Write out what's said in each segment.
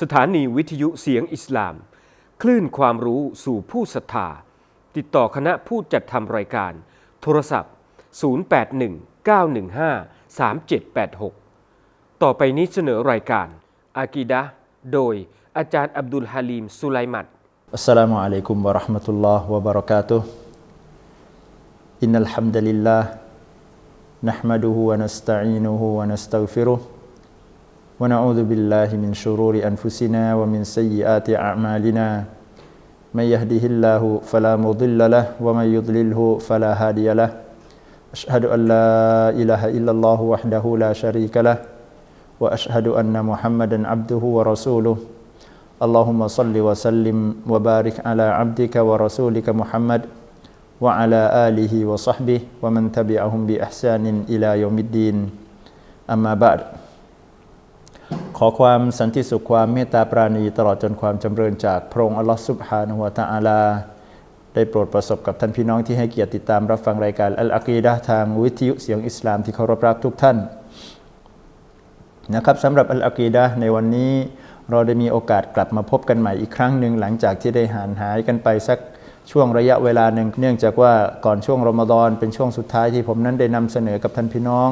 สถานีวิทยุเสียงอิสลาม คลื่นความรู้สู่ผู้ศรัทธา ติดต่อคณะผู้จัดทำรายการ โทรศัพท์ 0819153786 ต่อไปนี้เสนอรายการ อากีดะโดยอาจารย์อับดุลฮาลีมสุไลมัดอัสสลามุอะลัยกุมวะราะห์มะตุลลอฮ์วะบะเราะกาตุฮ์อินนัลฮัมดุลิลลาห์นะห์มะดูฮุวะนัสตะอีนุฮุวะนัสตัฆฟิรุฮ์ ونعوذ بالله من شرور أنفسنا ومن سيئات أعمالنا من يهده الله فلا مضل له ومن يضلله فلا هادي له أشهد أن لا إله إلا الله وحده لا شريك له وأشهد أن محمدا عبده ورسوله اللهم صل وسلم وبارك على عبدك ورسولك محمد وعلى آله وصحبه ومن تبعهم بإحسان إلى يوم الدين أما بعد ขอความสันติสุขความเมตตาปราณีตลอดจนความจำเริญจากพระองค์อัลลอฮฺซุบฮานะฮูวตะอาลา ได้โปรดประสบกับท่านพี่น้องที่ให้เกียรติติดตามรับฟังรายการอัลอากีดะทางวิทยุเสียงอิสลามที่เคารพรักทุกท่านนะครับสำหรับอัลอากีดะในวันนี้เราได้มีโอกาสกลับมาพบกันใหม่อีกครั้งหนึ่งหลังจากที่ได้ห่างหายกันไปสัก ช่วงระยะเวลาหนึ่งเนื่องจากว่าก่อนช่วงรอมฎอนเป็นช่วงสุดท้ายที่ผมนั้นได้นำเสนอกับท่านพี่น้อง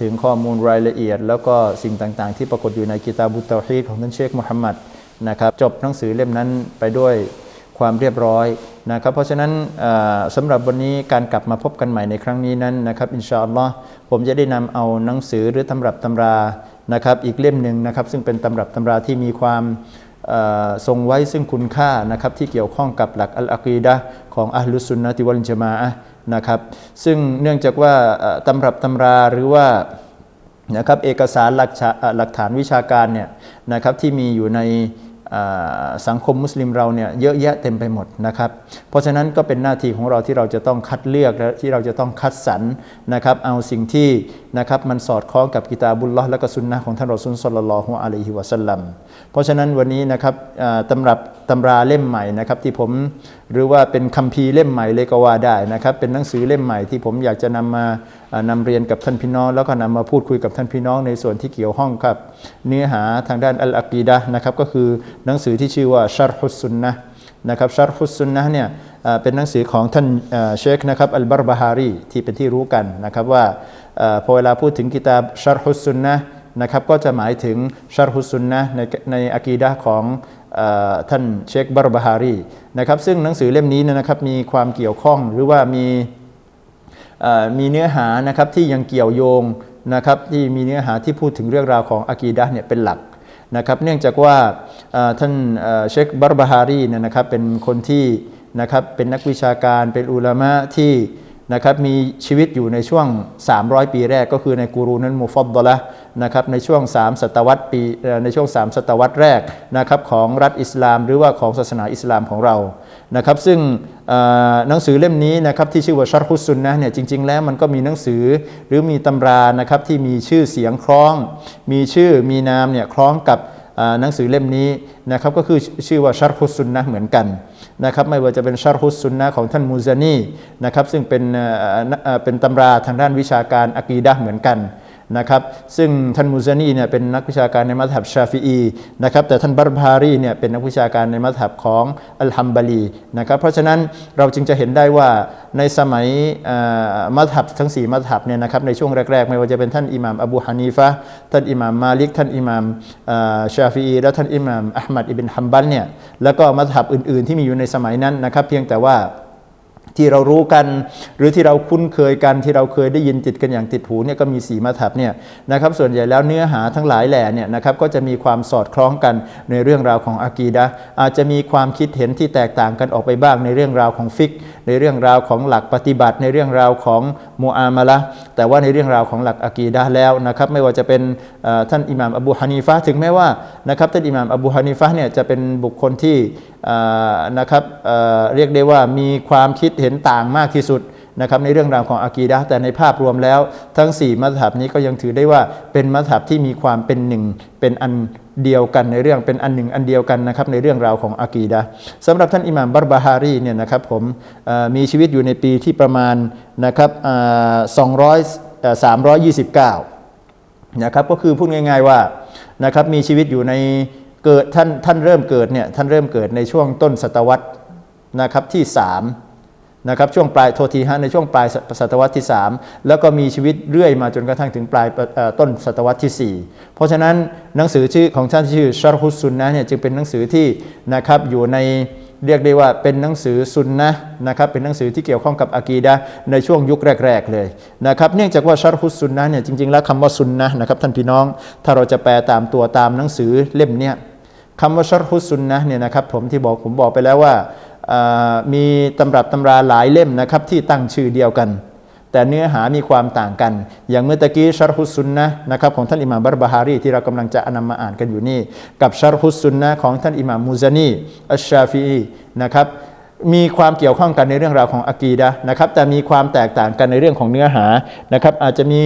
ถึงข้อมูลรายละเอียด แล้วก็สิ่งต่างๆ ที่ปรากฏอยู่ในกิตาบุตเตาฮีดของท่านเชคมุฮัมมัดนะครับจบหนังสือเล่มนั้นไปด้วยความเรียบร้อยนะครับเพราะฉะนั้นอ่าสำหรับวันนี้การกลับมาพบกันใหม่ในครั้งนี้นั้นนะครับอินชาอัลลอฮ์ผมจะได้นำเอาหนังสือหรือตำรับตำรานะครับอีกเล่มหนึ่งนะครับซึ่งเป็นตำรับตำราที่มีความ ทรงไว้ซึ่งคุณค่านะครับที่เกี่ยวข้องกับหลักอัลอากีดะของอัลลุสซุนนะติวัลจมาอะนะครับซึ่งเนื่องจากว่าตำรับตำราหรือว่านะครับเอกสารหลักฐานวิชาการเนี่ยนะครับที่มีอยู่ใน สังคมมุสลิมเราเนี่ยเยอะแยะเต็มไปหมดนะครับ เพราะฉะนั้นก็เป็นหน้าที่ของเราที่เราจะต้องคัดเลือกและที่เราจะต้องคัดสรรนะครับ เอาสิ่งที่นะครับมันสอดคล้องกับกิตาบุลลอฮ์และก็สุนนะของท่านรอซูลสัลลัลลอฮุอะลัยฮิวะสัลลัมเพราะฉะนั้นวันนี้นะครับตำรับตำราเล่มใหม่นะครับที่ผมหรือว่าเป็นคัมภีร์เล่มใหม่เลยก็ว่าได้นะครับเป็นหนังสือเล่มใหม่ที่ผมอยากจะนำมา อ่านำเรียนกับท่านพี่น้อง แล้วก็นำมาพูดคุยกับท่านพี่น้องในส่วนที่เกี่ยวข้องกับ เนื้อหาทางด้านอัลอากีดะนะครับก็คือหนังสือที่ชื่อว่าชัรฮุสุนนะนะครับชัรฮุสุนนะเนี่ยเป็นหนังสือของท่านเชคนะครับอัลบารบาฮารีที่เป็นที่รู้กันนะครับว่าอพอเวลาพูดถึงกิตาบชัรฮุสุนนะนะครับก็จะหมายถึงชัรฮุสุนนะในในอากีดะของท่านเชคบารบาฮารีนะครับซึ่งหนังสือเล่มนี้นะครับมีความเกี่ยวข้องหรือว่ามี มีเนื้อหานะครับที่ยังเกี่ยวโยงนะครับที่มีเนื้อหาที่พูดถึงเรื่องราวของอากีดะเนี่ยเป็นหลักนะครับเนื่องจากว่าท่านเชคบาร์บาฮารีเนี่ยนะครับเป็นคนที่นะครับเป็นนักวิชาการเป็นอุลามะที่นะครับมีชีวิตอยู่ในช่วง 300 ปีแรกก็คือในกูรูนั้นมุฟัดดละนะครับในช่วง 3 ศตวรรษปีในช่วง 3 ศตวรรษแรกนะครับของรัฐอิสลาม หรือว่าของศาสนาอิสลามของเรา นะครับซึ่งหนังสือเล่มนี้นะครับที่ชื่อว่าชัรฮุสซุนนะเนี่ยจริง ๆ แล้วมันก็มีหนังสือหรือมีตำรานะครับที่มีชื่อเสียงคล้อง มีชื่อมีนามเนี่ยคล้องกับหนังสือเล่มนี้นะครับก็คือชื่อว่าชัรฮุสซุนนะเหมือนกันนะครับไม่ว่าจะเป็นชัรฮุสซุนนะของท่านมูซานีนะครับซึ่งเป็นเป็นตำราทางด้านวิชาการอะกีดะเหมือนกัน นะครับซึ่งท่านมูซานีเนี่ยเป็นนักวิชาการในมัธยับชาฟีอีนะครับแต่ท่านบารบารีเนี่ยเป็นนักวิชาการในมัธยับของอัลฮัมบาลีนะครับเพราะฉะนั้นเราจึงจะเห็นได้ว่าในสมัยมัธยับทั้ง 4 มัธยับเนี่ยนะครับในช่วงแรกๆ ไม่ว่าจะเป็นท่านอิหม่ามอบูฮานีฟะท่านอิหม่ามมาลิก ท่านอิหม่ามชาฟีอีและท่านอิหม่ามอัลมัดอิบินฮัมบัลเนี่ยแล้วก็มัธยับอื่นๆ ที่มีอยู่ในสมัยนั้นนะครับเพียงแต่ว่า ที่เรารู้กัน หรือที่เราคุ้นเคยกันที่เราเคยได้ยินติดกันอย่างติดหูเนี่ยก็มีสีมาทับเนี่ยนะครับส่วนใหญ่แล้วเนื้อหาทั้งหลายแหล่เนี่ยนะครับก็จะมีความสอดคล้องกันในเรื่องราวของอากีดะอาจจะมีความคิดเห็นที่แตกต่างกันออกไปบ้างในเรื่องราวของฟิก ในเรื่องราวของหลักปฏิบัติ ในเรื่องราวของมูอามาละแต่ว่าในเรื่องราวของหลักอากีดะแล้วนะครับไม่ว่าจะเป็นท่านอิหม่ามอบูฮานีฟะถึงแม้ว่านะครับท่านอิหม่ามอบูฮานีฟะเนี่ยจะเป็นบุคคลที่ นะครับเเรียกได้ว่ามีความคิดเห็นต่างมากที่สุดนะครับในเรื่องราวของอากีดะแต่ในภาพรวมแล้ว ทั้ง 4 มัธยับนี้ก็ยังถือได้ว่าเป็นมัธยับที่มีความเป็นหนึ่งเป็นอันเดียวกันในเรื่องเป็นอันหนึ่งอันเดียวกันนะครับในเรื่องราวของอากีดะสำหรับท่านอิหม่ามบัรบาฮารีเนี่ยนะครับผมมีชีวิตอยู่ในปีที่ประมาณนะครับสองร้อยสามร้อยยี่สิบเก้านะครับก็คือพูดง่าย ๆว่านะครับมีชีวิตอยู่ใน เกิดท่านท่านเริ่มเกิดเนี่ยท่านเริ่มเกิดในช่วงต้นศตวรรษนะครับที่3นะครับช่วงปลายโทษทีฮะในช่วงปลายศตวรรษที่ 3 แล้วก็มีชีวิตเรื่อยมาจนกระทั่งถึงปลายต้นศตวรรษที่ 4 เพราะฉะนั้นหนังสือชื่อของท่านชื่อชารฮุสซุนนะเนี่ยจึงเป็นหนังสือที่นะครับอยู่ใน เรียกได้ว่าเป็นหนังสือซุนนะนะครับเป็นหนังสือที่เกี่ยวข้องกับอากีดะในช่วงยุคแรก ๆ เลยนะครับเนื่องจากว่าชารฮุสซุนนะเนี่ยจริงๆแล้วคำว่าซุนนะนะครับท่านพี่น้อง ถ้าเราจะแปลตามตัวตามหนังสือเล่มเนี้ยคำว่าชรฮุสซุนนะเนี่ยนะครับผมที่บอกผมบอกไปแล้วว่ามีตำรับตำราหลายเล่มนะครับที่ตั้งชื่อเดียวกัน แต่เนื้อหามีความต่างกัน อย่างเมื่อตะกี้ชารฮุสุนนะนะครับของท่านอิหม่ามบัรบาฮารีที่เรากำลังจะนำมาอ่านกันอยู่นี่กับชารฮุสุนนะของท่านอิหม่ามมูซานีอัชชาฟีนะครับมีความเกี่ยวข้องกันในเรื่องราวของอะกีดะนะครับแต่มีความแตกต่างกันในเรื่องของเนื้อหานะครับอาจจะมี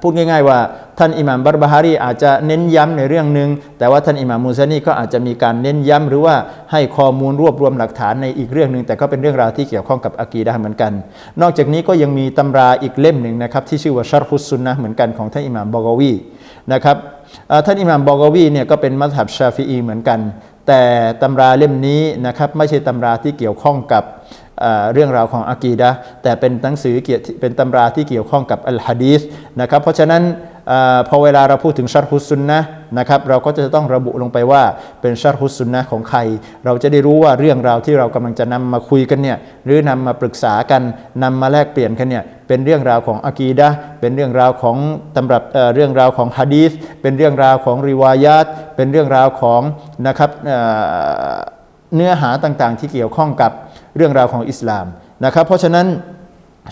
พูดง่ายๆว่าท่านอิหม่ามบัรบาฮารีอาจจะเน้นย้ำในเรื่องหนึ่งแต่ว่าท่านอิหม่ามมูซานีก็อาจจะมีการเน้นย้ำหรือว่าให้ข้อมูลรวบรวมหลักฐานในอีกเรื่องหนึ่งแต่ก็เป็นเรื่องราวที่เกี่ยวข้องกับอะกีดะเหมือนกัน นอกจากนี้ก็ยังมีตำราอีกเล่มหนึ่งนะครับที่ชื่อว่าชารฮุสซุนนะเหมือนกันของท่านอิหม่ามบอกวีนะครับท่านอิหม่ามบอกวีเนี่ยก็เป็นมัธยับชาฟีอีเหมือนกัน แต่ตำราเล่มนี้นะครับไม่ใช่ตำราที่เกี่ยวข้องกับ เรื่องราวของอากีดะแต่เป็นหนังสือเกี่ยวเป็นตำราที่เกี่ยวข้องกับอัลฮะดีษนะครับเพราะฉะนั้นอพอเวลาเราพูดถึงชัรฮุสซุนนะนะครับเราก็จะต้องระบุลงไปว่าเป็นชัรฮุสซุนนะของใคร เราจะได้รู้ว่าเรื่องราวที่เรากำลังจะนำมาคุยกันเนี่ยหรือนำมาปรึกษากันนำมาแลกเปลี่ยนกันเนี่ยเป็นเรื่องราวของอากีดะเป็นเรื่องราวของตำรับเเรื่องราวของฮะดีษเป็นเรื่องราวของริวายาตเป็นเรื่องราวของนะครับเอ่อเนื้อหาต่างๆ ที่เกี่ยวข้องกับ เรื่องราวของอิสลามนะครับ เพราะฉะนั้น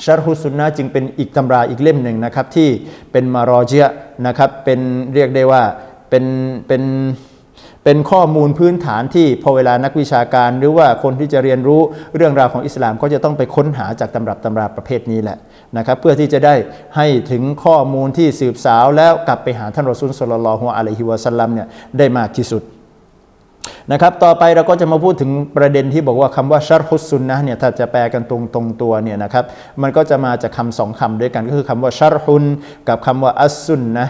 ชารฮุสุนนะจึงเป็นอีกตำราอีกเล่มหนึ่งนะครับที่เป็นมารอเจียะนะครับเป็นเรียกได้ว่าเป็นเป็นเป็นข้อมูลพื้นฐานที่พอเวลานักวิชาการ หรือว่าคนที่จะเรียนรู้เรื่องราวของอิสลามก็จะต้องไปค้นหาจากตำรับตำราประเภทนี้แหละนะครับ เพื่อที่จะได้ให้ถึงข้อมูลที่สืบสาวแล้วกลับไปหาท่านรอซูลสลลัลฮุอะลัยฮิวะสัลลัมเนี่ยได้มากที่สุด นะครับต่อไปเราก็จะมาพูดถึงประเด็นที่บอกว่าคำว่าชัรฮุสซุนนะเนี่ยถ้าจะแปลกันตรงตรงตัวเนี่ยนะครับมันก็จะมาจากคำสองคำด้วยกันก็คือคำว่าชัรฮุนกับคำว่าอัสซุนนะ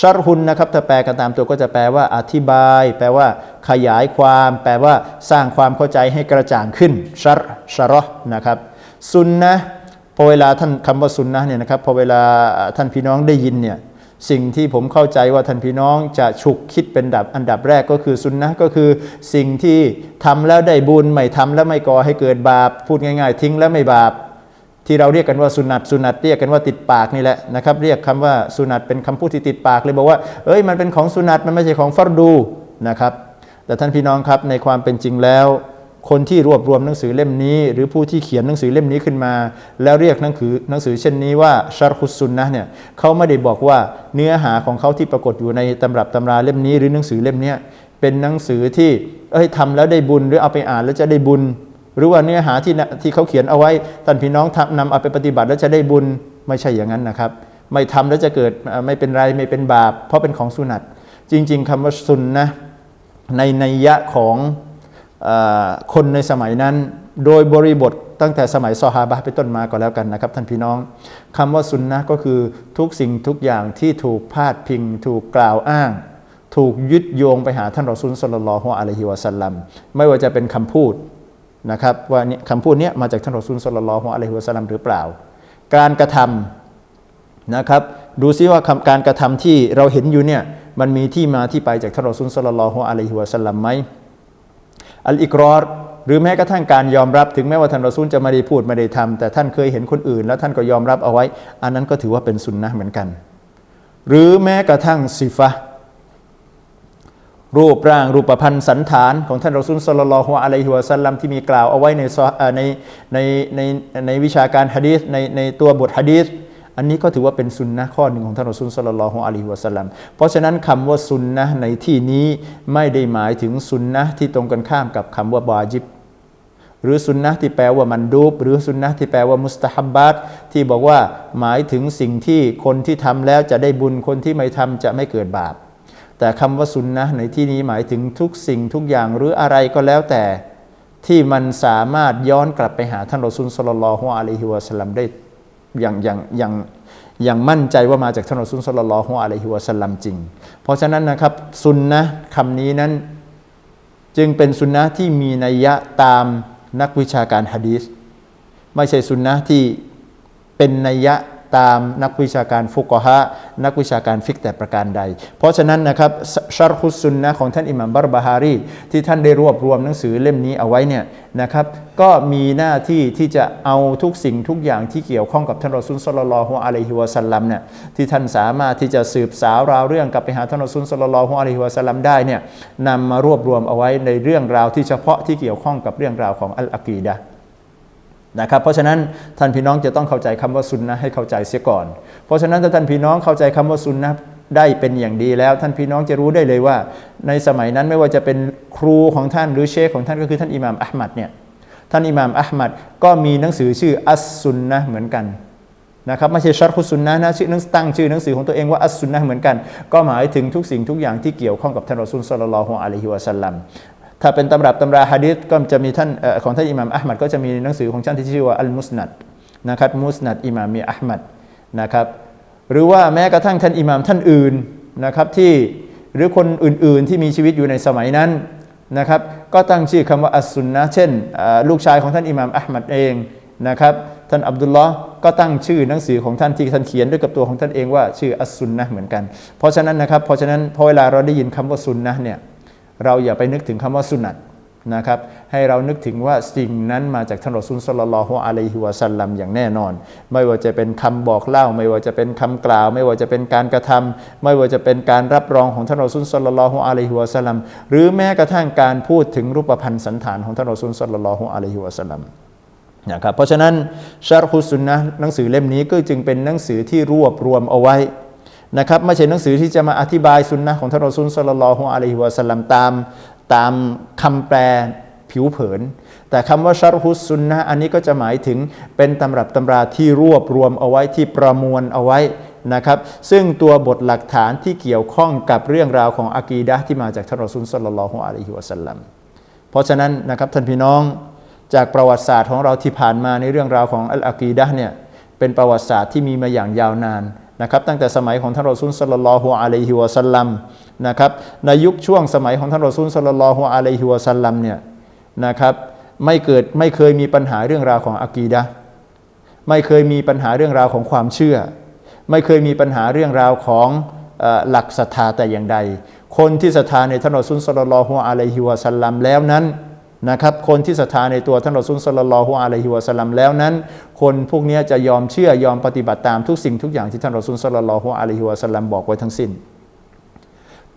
ชัรฮุนนะครับถ้าแปลกันตามตัวก็จะแปลว่าอธิบาย แปลว่าขยายความ แปลว่าสร้างความเข้าใจให้กระจ่างขึ้นชัรชะรอนะครับซุนนะพอเวลาท่านคำว่าซุนนะเนี่ยนะครับพอเวลาท่านพี่น้องได้ยินเนี่ย สิ่งที่ผมเข้าใจว่าท่านพี่น้องจะฉุกคิดเป็นดับอันดับแรกก็คือสุนนะก็คือสิ่งที่ทำแล้วได้บุญไม่ทำแล้วไม่ก่อให้เกิดบาป พูดง่ายๆ ทิ้งแล้วไม่บาป ที่เราเรียกกันว่าสุนัตสุนัตเรียกกันว่าติดปากนี่แหละนะครับ เรียกคำว่าสุนัตเป็นคำพูดที่ติดปากเลยบอกว่าเอ้ยมันเป็นของสุนัตมันไม่ใช่ของฟัรดูนะครับ แต่ท่านพี่น้องครับในความเป็นจริงแล้ว คนที่รวบรวมหนังสือเล่มนี้ หรือผู้ที่เขียนหนังสือเล่มนี้ขึ้นมา แล้วเรียกหนังสือหนังสือเช่นนี้ว่าชารฮุสซุนนะเนี่ยเขาไม่ได้บอกว่าเนื้อหาของเขาที่ปรากฏอยู่ในตำรับตำราเล่มนี้ หรือหนังสือเล่มนี้เป็นหนังสือที่เอ้ยทำแล้วได้บุญหรือเอาไปอ่านแล้วจะได้บุญ หรือว่าเนื้อหาที่ที่เขาเขียนเอาไว้ท่านพี่น้องทำนำเอาไปปฏิบัติแล้วจะได้บุญไม่ใช่อย่างนั้นนะครับ ไม่ทำแล้วจะเกิดไม่เป็นไรไม่เป็นบาป เพราะเป็นของสุนัตจริง ๆคำว่าซุนนะในนัยยะของ คนในสมัยนั้น โดยบริบทตั้งแต่สมัยซอฮาบะห์เป็นต้นมาก็แล้วกันนะครับท่านพี่น้องคำว่าซุนนะก็คือทุกสิ่งทุกอย่างที่ถูกพาดพิง ถูกกล่าวอ้าง ถูกยึดโยงไปหาท่านรอซูลสลลัลลอฮุอะลัยฮิวะสัลลัมไม่ว่าจะเป็นคำพูดนะครับว่าเนี่ยคำพูดเนี้ยมาจากท่านรอซูลสลลัลลอฮุอะลัยฮิวะสัลลัมหรือเปล่า การกระทำนะครับดูซิว่าการกระทำที่เราเห็นอยู่เนี่ยมันมีที่มาที่ไปจากท่านรอซูลสลลัลลอฮุอะลัยฮิวะสัลลัมไหม อัลอิกรอรหรือแม้กระทั่งการยอมรับถึงแม้ว่าท่านรอซูลจะไม่ได้พูดไม่ได้ทำแต่ท่านเคยเห็นคนอื่น แล้วท่านก็ยอมรับเอาไว้ อันนั้นก็ถือว่าเป็นสุนนะเหมือนกัน หรือแม้กระทั่งซิฟะรูปร่างรูปพันธ์สันฐานของท่านรอซูลสลลัลฮุอะลัยฮิวะสัลลัมที่มีกล่าวเอาไว้ในในในในในวิชาการฮะดีษในในตัวบทฮะดีษ อันนี้ก็ถือว่าเป็นสุนนะข้อหนึ่งของท่านรอซูลสลลัลลอฮุอะลัยฮิวะสัลลัมเพราะฉะนั้นคำว่าสุนนะในที่นี้ไม่ได้หมายถึงสุนนะที่ตรงกันข้ามกับคำว่าบาจิบหรือสุนนะที่แปลว่ามันดูบหรือสุนนะที่แปลว่ามุสตาฮับบัตที่บอกว่าหมายถึงสิ่งที่คนที่ทำแล้วจะได้บุญคนที่ไม่ทำจะไม่เกิดบาป แต่คำว่าสุนนะในที่นี้หมายถึงทุกสิ่งทุกอย่างหรืออะไรก็แล้วแต่ที่มันสามารถย้อนกลับไปหาท่านรอซูลสลลัลลอฮุอะลัยฮิวะสลัมได้ อย่างอย่างอย่างอย่างมั่นใจว่ามาจากท่านอัลสลลัลลอฮุอะลัยฮิวะสัลลัมจริง เพราะฉะนั้นนะครับซุนนะคำนี้นั้นจึงเป็นสุนนะที่มีนัยยะตามนักวิชาการฮะดีษไม่ใช่สุนนะที่เป็นนัยยะ ตามนักวิชาการฟุกฮะนักวิชาการฟิกแต่ประการใด เพราะฉะนั้นนะครับชารฮุสซุนนะของท่านอิหม่ามบัรบาฮารีที่ท่านได้รวบรวมหนังสือเล่มนี้เอาไว้เนี่ยนะครับก็มีหน้าที่ที่จะเอาทุกสิ่งทุกอย่างที่เกี่ยวข้องกับท่านรอซูลสลลัลลอฮุอะลัยฮิวะสัลลัมเนี่ยที่ท่านสามารถที่จะสืบสาวราวเรื่องกลับไปหาท่านรอซูลสลลัลลอฮุอะลัยฮิวะสัลลัมได้เนี่ยนำมารวบรวมเอาไว้ในเรื่องราวที่เฉพาะที่เกี่ยวข้องกับเรื่องราวของอัลอากีดะห์ นะครับเพราะฉะนั้นท่านพี่น้องจะต้องเข้าใจคำว่าซุนนะให้เข้าใจเสียก่อน เพราะฉะนั้นถ้าท่านพี่น้องเข้าใจคำว่าซุนนะได้เป็นอย่างดีแล้ว ท่านพี่น้องจะรู้ได้เลยว่า ในสมัยนั้นไม่ว่าจะเป็นครูของท่านหรือเชคของท่านก็คือท่านอิหม่ามอัลมัดเนี่ยท่านอิหม่ามอัลมัดก็มีหนังสือชื่ออัสซุนนะเหมือนกันนะครับไม่ใช่ชัรคุซุนนะนะชื่อนังตั้งชื่อหนังสือของตัวเองว่าอัสซุนนะเหมือนกัน ก็หมายถึงทุกสิ่งทุกอย่างที่เกี่ยวข้องกับท่านรอซูลศ็อลลัลลอฮุอะลัยฮิวะสัลลัม ถ้าเป็นตำรับตำราฮะดิษก็จะมีท่านอของท่านอิหม่ามอัลมัดก็จะมีหนังสือของท่านที่ชื่อว่าอัลมุสนัดนะครับมุสนัดอิหม่ามมีอัลมัดนะครับหรือว่าแม้กระทั่งท่านอิหม่ามท่านอื่นนะครับที่หรือคนอื่นๆที่มีชีวิตอยู่ในสมัยนั้นนะครับก็ตั้งชื่อคำว่าอัสซุนนะเช่น ลูกชายของท่านอิหม่ามอัลมัดเองนะครับท่านอับดุลลอฮ์ก็ตั้งชื่อหนังสือของท่านที่ท่านเขียนด้วยกับตัวของท่านเองว่าชื่ออัสซุนนะเหมือนกัน เพราะฉะนั้นนะครับเพราะฉะนั้นพอเวลาเราได้ยินคำว่าซุนนะเนี่ย เราอย่าไปนึกถึงคำว่าสุนัตนะครับให้เรานึกถึงว่าสิ่งนั้นมาจากท่านรอซูลสลลลลอฮุอะลัยฮิวะสัลลัมอย่างแน่นอน ไม่ว่าจะเป็นคำบอกเล่า ไม่ว่าจะเป็นคำกล่าว ไม่ว่าจะเป็นการกระทำไม่ว่าจะเป็นการรับรองของท่านรอซูลสลลลลอฮุอะลัยฮิวะสัลลัมหรือแม้กระทั่งการพูดถึงรูปพันธ์สันฐานของท่านรอซูลสลลลลอฮุอะลัยฮิวะสัลลัมนะครับเพราะฉะนั้นชารฮุสุนนะหนังสือเล่มนี้ก็จึงเป็นหนังสือที่รวบรวมเอาไว้ นะครับไม่ใช่หนังสือที่จะมาอธิบายซุนนะของท่านรอซูลศ็อลลัลลอฮุอะลัยฮิวะสัลลัมตามตามคำแปลผิวเผิน แต่คำว่าชารฮุสซุนนะอันนี้ก็จะหมายถึงเป็นตำรับตำราที่รวบรวมเอาไว้ที่ประมวลเอาไว้นะครับ ซึ่งตัวบทหลักฐานที่เกี่ยวข้องกับเรื่องราวของอากีดะที่มาจากท่านรอซูลศ็อลลัลลอฮุอะลัยฮิวะสัลลัมเพราะฉะนั้นนะครับท่านพี่น้องจากประวัติศาสตร์ของเราที่ผ่านมาในเรื่องราวของอัลอากีดะเนี่ยเป็นประวัติศาสตร์ที่มีมาอย่างยาวนาน นะครับตั้งแต่สมัยของท่านรอซูลสลลัลลอฮุอะลัยฮิวะสัลลัมนะครับในยุคช่วงสมัยของท่านรอซูลสลลัลลอฮุอะลัยฮิวะสัลลัมเนี่ยนะครับไม่เกิดไม่เคยมีปัญหาเรื่องราวของอากีดะไม่เคยมีปัญหาเรื่องราวของความเชื่อ ไม่เคยมีปัญหาเรื่องราวของอหลักศรัทธาแต่อย่างใด คนที่ศรัทธาในท่านรอซูลสลลัลลอฮุอะลัยฮิวะสัลลัมแล้วนั้น นะครับคนที่ศรัทธาในตัวท่านรอซูลสลลัลลอฮุอะลัยฮิวะสลัมแล้วนั้น คนพวกนี้จะยอมเชื่อยอมปฏิบัติตามทุกสิ่งทุกอย่างที่ท่านรอซูลสลลัลลอฮุอะลัยฮิวะสลัมบอกไว้ทั้งสิ้น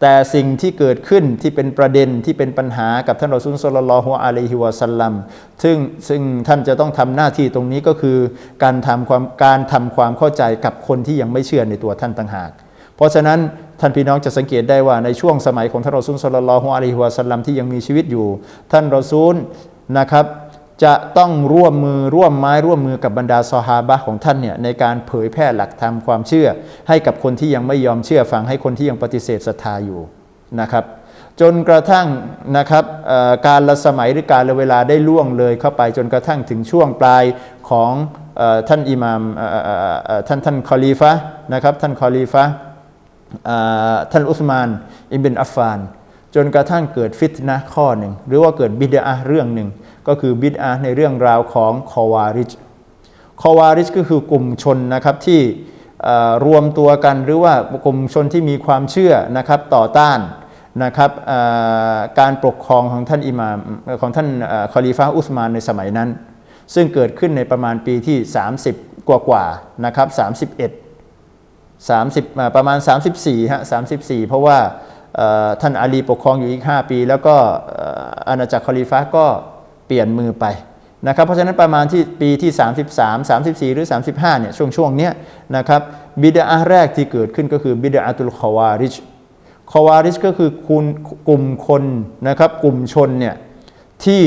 แต่สิ่งที่เกิดขึ้นที่เป็นประเด็นที่เป็นปัญหากับท่านรอซูลสลลัลลอฮุอะลัยฮิวะสลลัมซึ่งซึ่งท่านจะต้องทำหน้าที่ตรงนี้ก็คือการทำความการทำความเข้าใจกับคนที่ยังไม่เชื่อในตัวท่านต่างหาก เพราะฉะนั้น ท่านพี่น้องจะสังเกตได้ว่าในช่วงสมัยของท่านรอซูลสลลัลลอฮุอะลัยฮิวะสัลลัมที่ยังมีชีวิตอยู่ ท่านรอซูลนะครับจะต้องร่วมมือร่วมไม้ร่วมมือกับบรรดาซอฮาบะของท่านเนี่ยในการเผยแพร่หลักธรรมความเชื่อ ให้กับคนที่ยังไม่ยอมเชื่อฟังให้คนที่ยังปฏิเสธศรัทธาอยู่นะครับจนกระทั่งนะครับการละสมัยหรือการละเวลาได้ล่วงเลยเข้าไปจนกระทั่งถึงช่วงปลายของอท่านอิหมามท่านท่านคอลีฟะนะครับท่านคอลีฟะ ท่านอุสมาน อิบินอัฟฟาน จนกระทั่งเกิดฟิตนะข้อหนึ่ง หรือว่าเกิดบิดาเรื่องหนึ่ง ก็คือบิดาในเรื่องราวของคอวาริจคอวาริชก็คือกลุ่มชนนะครับที่รวมตัวกันหรือว่ากลุ่มชนที่มีความเชื่อนะครับต่อต้านนะครับการปกครองของท่านอิหม่ามของท่านคอลีฟาอุสมานในสมัยนั้น ซึ่งเกิดขึ้นในประมาณปีที่ 30 กว่ากว่านะครับ31 30อ่าประมาณ 34ฮะ34 เพราะว่าท่านอาลีปกครองอยู่อีก 5 ปี แล้วก็อาณาจักรคอลีฟะก็เปลี่ยนมือไปนะครับเพราะฉะนั้นประมาณที่ปีที่ 33 34 หรือ 35เนี่ยช่วงช่วงเนี้ยนะครับบิดาแรกที่เกิดขึ้นก็คือบิดาตุลคอวาริชคอวาริชก็คือคุณกลุ่มคนนะครับกลุ่มชนเนี่ยที่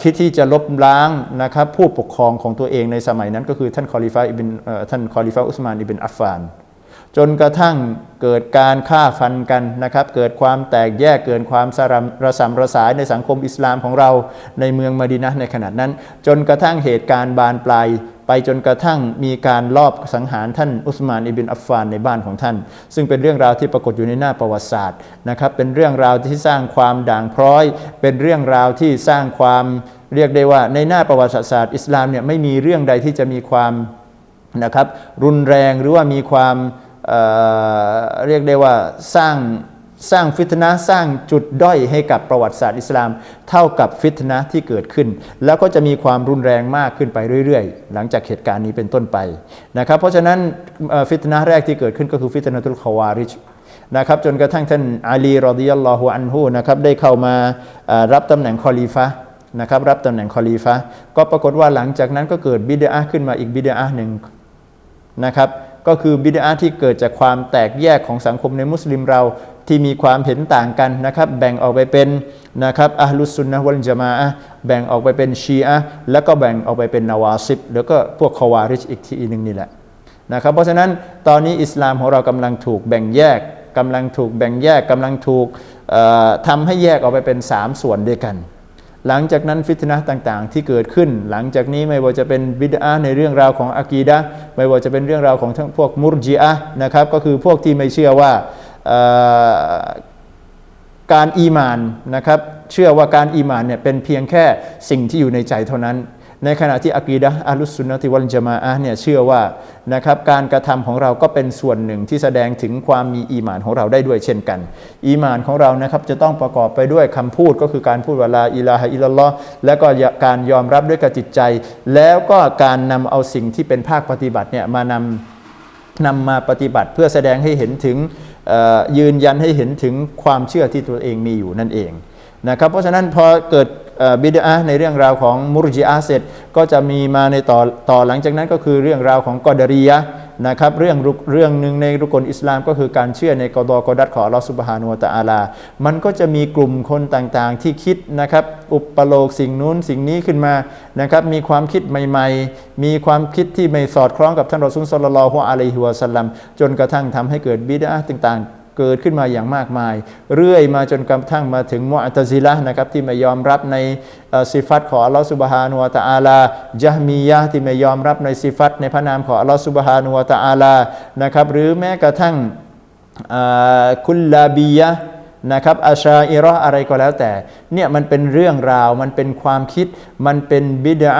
คิดที่จะลบล้างนะครับผู้ปกครองของตัวเองในสมัยนั้นก็คือท่านคอลิฟาอิบินท่านคอลิฟาอุสมานอิบินอัฟฟาน จนกระทั่งเกิดการฆ่าฟันกันนะครับ เกิดความแตกแยกเกิดความสรระสำระสายในสังคมอิสลามของเราในเมืองมดีนะในขณะนั้น จนกระทั่งเหตุการณ์บานปลายไปจนกระทั่งมีการลอบสังหารท่านอุสมานอิบินอัฟฟานในบ้านของท่าน ซึ่งเป็นเรื่องราวที่ปรากฏอยู่ในหน้าประวัติศาสตร์นะครับ เป็นเรื่องราวที่สร้างความด่างพร้อย เป็นเรื่องราวที่สร้างความเรียกได้ว่าในหน้าประวัติศาสตร์อิสลามเนี่ยไม่มีเรื่องใดที่จะมีความนะครับรุนแรงหรือว่ามีความ เรียกได้ว่าสร้างสร้างฟิตนะสร้างจุดด้อยให้กับประวัติศาสตร์อิสลาม เท่ากับฟิตนะที่เกิดขึ้น แล้วก็จะมีความรุนแรงมากขึ้นไปเรื่อยๆ หลังจากเหตุการณ์นี้เป็นต้นไปนะครับเพราะฉะนั้นฟิตนะแรกที่เกิดขึ้นก็คือฟิตนะตุลขวาริชนะครับจนกระทั่งท่านอาลีรอดิยัลลอฮุอันฮุนะครับได้เข้ามารับตำแหน่งคอลีฟะนะครับรับตำแหน่งคอลีฟะก็ปรากฏว่าหลังจากนั้นก็เกิดบิดาขึ้นมาอีกบิดาหนึ่งนะครับ ก็คือบิดาที่เกิดจากความแตกแยกของสังคมในมุสลิมเราที่มีความเห็นต่างกันนะครับแบ่งออกไปเป็นนะครับอัลลุสซุนนะวัลจามะแบ่งออกไปเป็นชีอะแล้วก็แบ่งออกไปเป็นนาวาซิบแล้วก็พวกคาวาริชอีกทีหนึ่งนี่แหละนะครับเพราะฉะนั้นตอนนี้อิสลามของเรากำลังถูกแบ่งแยกกำลังถูกแบ่งแยกกำลังถูกเอ่อทำให้แยกออกไปเป็น 3 ส่วนด้วยกัน หลังจากนั้นฟิตนะต่างๆ ที่เกิดขึ้น หลังจากนี้ไม่ว่าจะเป็นบิดาในเรื่องราวของอากีดะไม่ว่าจะเป็นเรื่องราวของทั้งพวกมุรจิอะนะครับก็คือพวกที่ไม่เชื่อว่าการอีมานนะครับเชื่อว่าการอีมานเนี่ยเป็นเพียงแค่สิ่งที่อยู่ในใจเท่านั้น ในขณะที่อากีดะอัลุสซุนนะติวัลจามะอะห์เนี่ยเชื่อว่านะครับการกระทำของเราก็เป็นส่วนหนึ่งที่แสดงถึงความมีอีหมานของเราได้ด้วยเช่นกัน อีหมานของเรานะครับจะต้องประกอบไปด้วยคำพูดก็คือการพูดเวลาอิลาฮะอิลลัลอฮ์และก็การยอมรับด้วยกับจิตใจ แล้วก็การนำเอาสิ่งที่เป็นภาคปฏิบัติเนี่ยมานำนำมาปฏิบัติเพื่อแสดงให้เห็นถึงยืนยันให้เห็นถึงความเชื่อที่ตัวเองมีอยู่นั่นเองนะครับเพราะฉะนั้นพอเกิด บิดาในเรื่องราวของมุรจิอาเสร็จก็จะมีมาในต่อต่อหลังจากนั้นก็คือเรื่องราวของกอดารียะนะครับเรื่องเรื่องหนึ่งในรุกลอิสลามก็คือการเชื่อในกอดอกอดัตของอัลอสุบฮานุตะอาลา มันก็จะมีกลุ่มคนต่างๆ ที่คิดนะครับอุปโลกสิ่งนู้นสิ่งนี้ขึ้นมานะครับมีความคิดใหม่ ๆ มีความคิดที่ไม่สอดคล้องกับท่านรอซูลศ็อลลัลฮุอะลัยฮิวะสัลลัมจนกระทั่งทำให้เกิดบิดาต่างๆ เกิดขึ้นมาอย่างมากมาย เรื่อยมาจนกระทั่งมาถึงมุอัตซิละนะครับที่ไม่ยอมรับในสิฟัตของอัลลอฮฺสุบฮานุวะตะอาลายะฮมียะที่ไม่ยอมรับในสิฟัตในพระนามของอัลลอฮฺสุบฮานุวะตะอาลานะครับหรือแม้กระทั่งคุลลาบียะนะครับอาชาอิรออะไรก็แล้วแต่เนี่ยมันเป็นเรื่องราว มันเป็นความคิด มันเป็นบิดา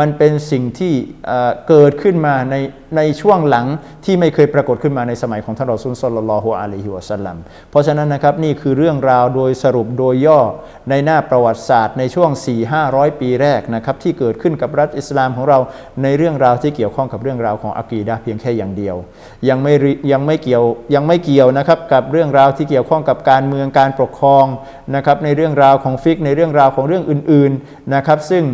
มันเป็นสิ่งที่เเกิดขึ้นมาในในช่วงหลังที่ไม่เคยปรากฏขึ้นมาในสมัยของท่านรอซูลศ็อลลัลลอฮุอะลัยฮิวะสัลลัมเพราะฉะนั้นนะครับนี่คือเรื่องราวโดยสรุปโดยย่อในหน้าประวัติศาสตร์ในช่วง 4-500 ปีแรกนะครับที่เกิดขึ้นกับรัฐอิสลามของเราในเรื่องราวที่เกี่ยวข้องกับเรื่องราวของอะกีดะเพียงแค่อย่างเดียว ยังไม่ริยังไม่เกี่ยวยังไม่เกี่ยวนะครับกับเรื่องราวที่เกี่ยวข้องกับการเมืองการปกครองนะครับในเรื่องราวของของฟิกในเรื่องราวของเรื่องอื่นๆนะครับ ซึ่ง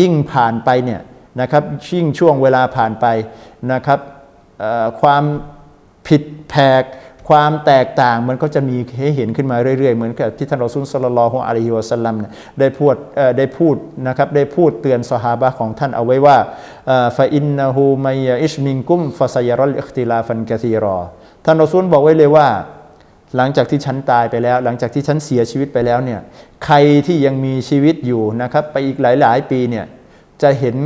ยิ่งผ่านไปเนี่ยนะครับยิ่งช่วงเวลาผ่านไปนะครับความผิดแผกความแตกต่างมันก็จะมีให้เห็นขึ้นมาเรื่อยๆ เหมือนกับที่ท่านรอซูลศ็อลลลลอฮุอะลัยฮิวะสัลลัมได้พูดได้พูดนะครับได้พูดเตือนซอฮาบะของท่านเอาไว้ว่าฟาอินนะฮูมัยอิชมิงกุมฟาซายรัลอิคติลาฟันกะซีรอท่านรอซูลบอกไว้เลยว่า หลังจากที่ฉันตายไปแล้ว หลังจากที่ฉันเสียชีวิตไปแล้วเนี่ยใครที่ยังมีชีวิตอยู่นะครับไปอีกหลาย ๆ ปีเนี่ยจะเห็น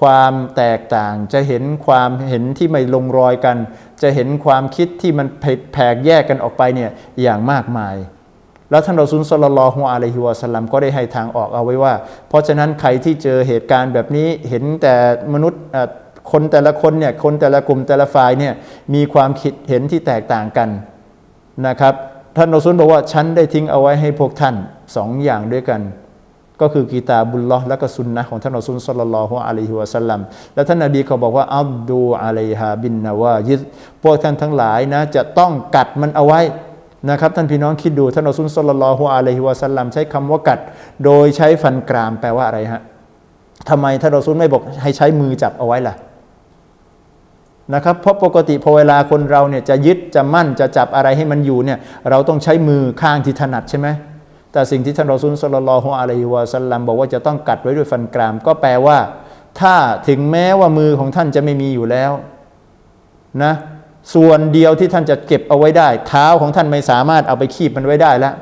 ความแตกต่าง จะเห็นความเห็นที่ไม่ลงรอยกัน จะเห็นความคิดที่มันแผกแยกกันออกไปเนี่ยอย่างมากมาย แล้วท่านรอซูลสลลัลลอฮุอะลัยฮิวะสลัมก็ได้ให้ทางออกเอาไว้ว่า เพราะฉะนั้นใครที่เจอเหตุการณ์แบบนี้เห็นแต่มนุษย์คนแต่ละคนเนี่ยคนแต่ละกลุ่มแต่ละฝ่ายเนี่ยมีความคิดเห็นที่แตกต่างกัน นะครับท่านรอซูลบอกว่าฉันได้ทิ้งเอาไว้ให้พวกท่านสองอย่างด้วยกัน ก็คือกีตาบุลลอฮ์และก็สุนนะของท่านรอซูลสัลลัลลอฮุอะลัยฮิวะสัลลัมและท่านนบีเขาบอกว่าอัลดูอะลัยฮาบินนาวายิดพวกท่านทั้งหลายนะจะต้องกัดมันเอาไว้นะครับท่านพี่น้องคิดดูท่านรอซูลสลลัลลอฮุอะลัยฮิวะสัลลัมใช้คำว่ากัด โดยใช้ฟันกรามแปลว่าอะไรฮะทำไมท่านรอซูลไม่บอกให้ใช้มือจับเอาไว้ล่ะ นะครับเพราะปกติพอเวลาคนเราเนี่ยจะยึดจะมั่นจะจับอะไรให้มันอยู่เนี่ยเราต้องใช้มือข้างที่ถนัดใช่ไหมแต่สิ่งที่ท่านรอซูลสลลลลอฮุอะลัยฮิวะสัลลัมบอกว่าจะต้องกัดไว้ด้วยฟันกราม ก็แปลว่า ถ้าถึงแม้ว่ามือของท่านจะไม่มีอยู่แล้วนะส่วนเดียวที่ท่านจะเก็บเอาไว้ได้ เท้าของท่านไม่สามารถเอาไปคีบมันไว้ได้แล้ว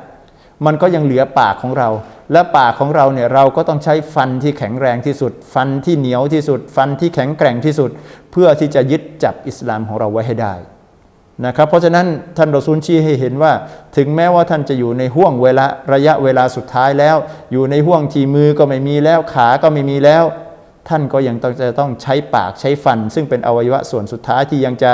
มันก็ยังเหลือปากของเรา และปากของเราเนี่ยเราก็ต้องใช้ฟันที่แข็งแรงที่สุด ฟันที่เหนียวที่สุด ฟันที่แข็งแกร่งที่สุด เพื่อที่จะยึดจับอิสลามของเราไว้ให้ได้นะครับเพราะฉะนั้นท่านรอซูลชี้ให้เห็นว่า ถึงแม้ว่าท่านจะอยู่ในห่วงเวลาระยะเวลาสุดท้ายแล้ว อยู่ในห่วงที่มือก็ไม่มีแล้วขาก็ไม่มีแล้ว ท่านก็ยังต้องจะต้องใช้ปากใช้ฟัน ซึ่งเป็นอวัยวะส่วนสุดท้ายที่ยังจะ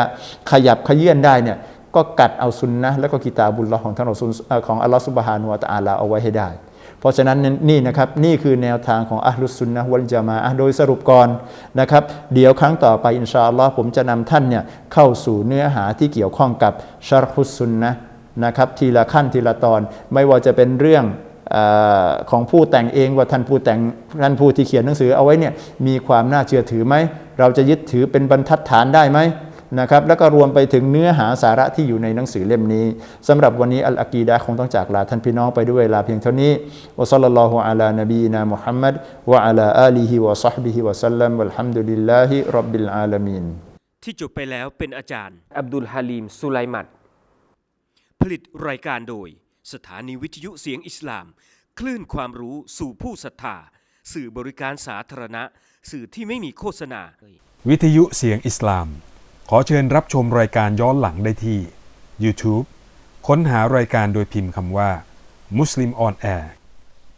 ขยับขยื่นได้เนี่ยก็กัดเอาซุนนะแล้วก็กิตาบุลลอของท่านรอซูลของอัลลอฮ์ซุบฮานุวะตะอาลาเอาไว้ให้ได้ เพราะฉะนั้นนี่นะครับนี่คือแนวทางของอัลลุสซุนนะฮวัลจามาโดยสรุปก่อนนะครับ เดี๋ยวครั้งต่อไปอินชาอัลลอฮ์ผมจะนำท่านเนี่ยเข้าสู่เนื้อหาที่เกี่ยวข้องกับชารคุสซุนนะนะครับทีละขั้นทีละตอนไม่ว่าจะเป็นเรื่องอของผู้แต่งเองว่าท่านผู้แต่งท่านผู้ที่เขียนหนังสือเอาไว้เนี่ยมีความน่าเชื่อถือไหมเราจะยึดถือเป็นบรรทัดฐานได้ไหม นะครับแล้วก็รวมไปถึงเนื้อหาสาระที่อยู่ในหนังสือเล่มนี้สำหรับวันนี้อัลอากีดะห์คงต้องจากลาท่านพี่น้องไปด้วยเวลาเพียงเท่านี้วะซัลลัลลอฮุอะลานบีนามุฮัมมัดวะอะลาอาลีฮิวะซอฮบิฮิวะสัลลัมวัลฮัมดุลิลลาฮิร็อบบิลอาลามีนที่จบไปแล้วเป็นอาจารย์ อับดุลฮาลีมสุไลมัดผลิตรายการโดย สถานีวิทยุเสียงอิสลาม คลื่นความรู้สู่ผู้ศรัทธาสื่อบริการสาธารณะ สื่อที่ไม่มีโฆษณา วิทยุเสียงอิสลาม ขอเชิญรับชมรายการย้อนหลังได้ที่ YouTube ค้นหารายการโดยพิมพ์คำว่า Muslim on Air